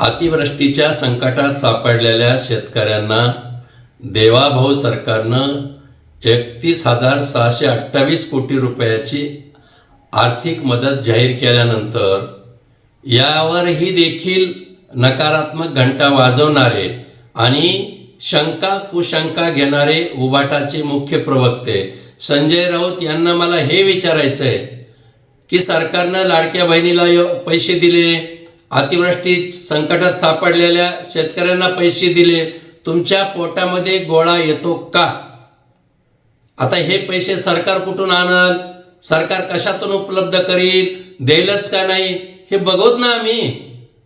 अतिवृष्टीच्या संकटात सापडलेल्या शेतकऱ्यांना देवाभाऊ सरकारनं एकतीस हजार सहाशे अठ्ठावीस कोटी रुपयाची आर्थिक मदत जाहीर केल्यानंतर यावरही देखील नकारात्मक घंटा वाजवणारे आणि शंका कुशंका घेणारे उबाटाचे मुख्य प्रवक्ते संजय राऊत यांना मला हे विचारायचं आहे की सरकारनं लाडक्या बहिणीला यो- पैसे दिले? अतिवृष्टी संकटात सापडलेल्या शेतकऱ्यांना पैसे दिले तुमच्या पोटामध्ये गोळा येतो का? आता हे पैसे सरकार कुठून आणल? सरकार कशातून उपलब्ध करील? देईलच का नाही? हे बघत ना आम्ही.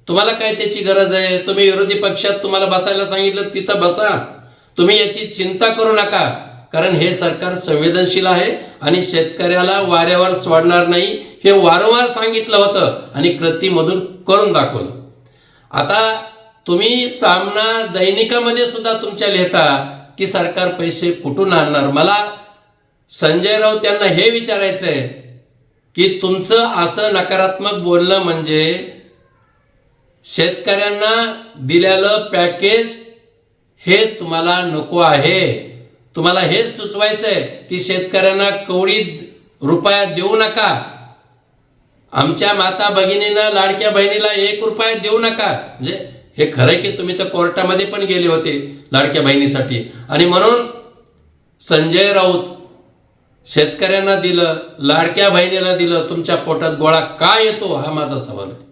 तुम्हाला काय त्याची गरज आहे? तुम्ही विरोधी पक्षात तुम्हाला बसायला सांगितलं तिथं बसा. तुम्ही याची चिंता करू नका. कारण हे सरकार संवेदनशील आहे आणि शेतकऱ्याला वाऱ्यावर सोडणार नाही. हे वारंवार सांगितलं होतं आणि कृतीमधून करून दाखवलं. आता तुम्ही सामना दैनिकामध्ये सुद्धा तुमच्या लिहिता की सरकार पैसे कुठून आणणार? मला संजय राऊत यांना हे विचारायचं आहे की तुमचं असं नकारात्मक बोलणं म्हणजे शेतकऱ्यांना दिलेलं पॅकेज हे तुम्हाला नको आहे. तुम्हाला हेच सुचवायचं आहे की शेतकऱ्यांना कवडी रुपया देऊ नका. आमच्या माता भगिनींना लाडक्या बहिणीला एक रुपया देऊ नका. म्हणजे हे खरं आहे की तुम्ही तर कोर्टामध्ये पण गेले होते लाडक्या बहिणीसाठी. आणि म्हणून संजय राऊत शेतकऱ्यांना दिलं लाडक्या बहिणीला दिलं तुमच्या पोटात गोळा का येतो हा माझा सवाल आहे.